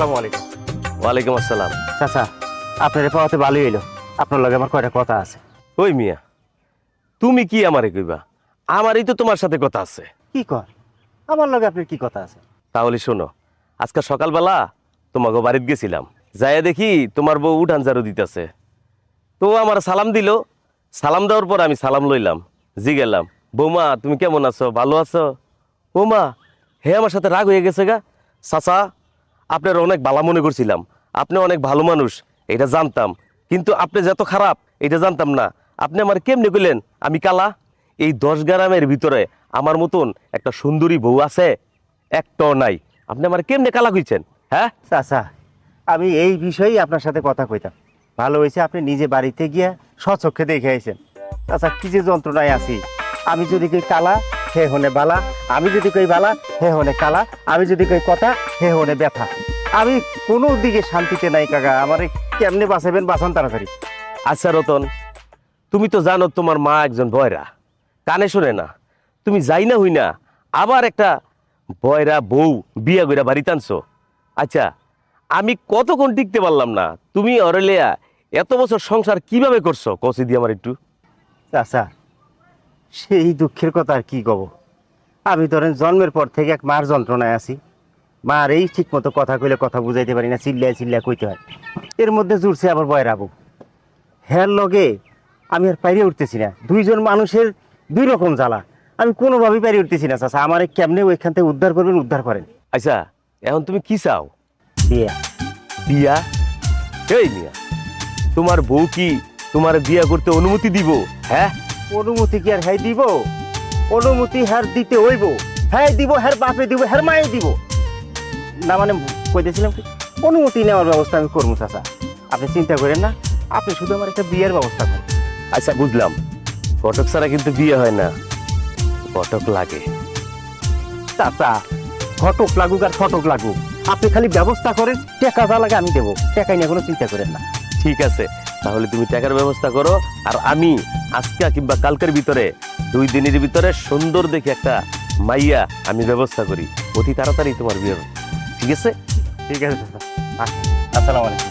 ওয়ালাইকুম আসসালাম। চাচা আপনার পাওয়াতে ভালোই হইল। আপনার লগে আমার কয়টা কথা আছে। ওই মিয়া তুমি কি আমারে কইবা? আমারই তো তোমার সাথে কথা আছে। কি কর? আমার লগে আপনার কি কথা আছে? তাহলে শোনো আজকে সকালবেলা তোমাকে বাড়িতে গেছিলাম। যাইয়া দেখি তোমার বউ উঠান ঝাড়ু দিতেছে। তো আমার সালাম দিল। সালাম দেওয়ার পর আমি সালাম লইলাম। জি গেলাম। বৌমা তুমি কেমন আছো? ভালো আছো? বৌমা হে আমার সাথে রাগ হয়ে গেছে গা। চাচা আপনার অনেক ভালো মনে করছিলাম। আপনি অনেক ভালো মানুষ, এটা জানতাম। কিন্তু আপনি যত খারাপ, এটা জানতাম না। আপনি আমার কেমনে কইলেন? আমি কালা? এই দশ গ্রামের ভিতরে আমার মতন একটা সুন্দরী বউ আছে? একটাও নাই। আপনি আমার কেমনে কালা কইছেন? হ্যাঁ? চাচা, আমি এই বিষয়েই আপনার সাথে কথা কইতাম। ভালো হয়েছে আপনি নিজে বাড়িতে গিয়ে স্বচক্ষে দেখে আইছেন। চাচা, কি যে যন্ত্রণায় আছি। আমি যদি কালা হে হনে বালা আমি যদি কই বালা হে হনে কালা আমি যদি কই কথা হে হনে ব্যথা। আমি কোনো দিকে শান্তিতে নাই কাকা আমারে কেমনে বাঁচাবেন বাঁচান তাড়াতাড়ি। আচ্ছা রতন তুমি তো জানো তোমার মা একজন বয়রা। কানে শোনে না তুমি যাই না হই না আবার একটা বয়রা বউ বিয়া কইরা বাড়িতে আনছো আচ্ছা আমি কতক্ষণ টিকতে পারলাম না? তুমি অরেলিয়া এত বছর সংসার কীভাবে করছ? কষি দিয়ে আমার একটু। চাচা সেই দুঃখের কথা আর কি কব? আমি ধরেন জন্মের পর থেকে এক মার যন্ত্রণায় আছি। মার এই ঠিক মতো কথা কইলে কথা বুঝাইতে পারি না চিল্লায় চিল্লায় কইতে হয়। এর মধ্যে জুড়ছে আবার বয়রাবু হ্যার লগে আমি আর পাইরে উঠতেছি না। দুইজন মানুষের দুই রকম জ্বালা। আমি কোনোভাবেই পাইরে উঠতেছি না চাচা। আমার কেমনে ওইখান থেকে উদ্ধার করবেন উদ্ধার করেন। আচ্ছা এখন তুমি কি চাও? বিয়ে। বিয়া? এই মিয়া তোমার বউ কি তোমার বিয়া করতে অনুমতি দিব? হ্যাঁ? অনুমতি কি আর হ্যাঁ দিব? অনুমতি হ্যার দিতে হইব। হ্যাঁ দিব হ্যার বাপে দিব হ্যার মায়ে দিব। না মানে কইতেছিলাম কি অনুমতি নেওয়ার ব্যবস্থা আমি করব চাচা। আপনি চিন্তা করেন না আপনি শুধু আমার একটা বিয়ের ব্যবস্থা করেন। আচ্ছা বুঝলাম। ফটক ছাড়া কিন্তু বিয়ে হয় না। ফটক লাগে। চাচা ফটক লাগুক আর ফটক লাগুক। আপনি খালি ব্যবস্থা করেন টাকা যা লাগে আমি দেবো। টাকা নিয়ে কোনো চিন্তা করেন না। ঠিক আছে তাহলে তুমি টাকার ব্যবস্থা করো আর আমি আজকে কিংবা কালকের ভিতরে দুই দিনের ভিতরে সুন্দর দেখে একটা মাইয়া আমি ব্যবস্থা করি। অতি তাড়াতাড়ি তোমার বিয়ে ঠিক আছে? ঠিক আছে। আসসালামু আলাইকুম।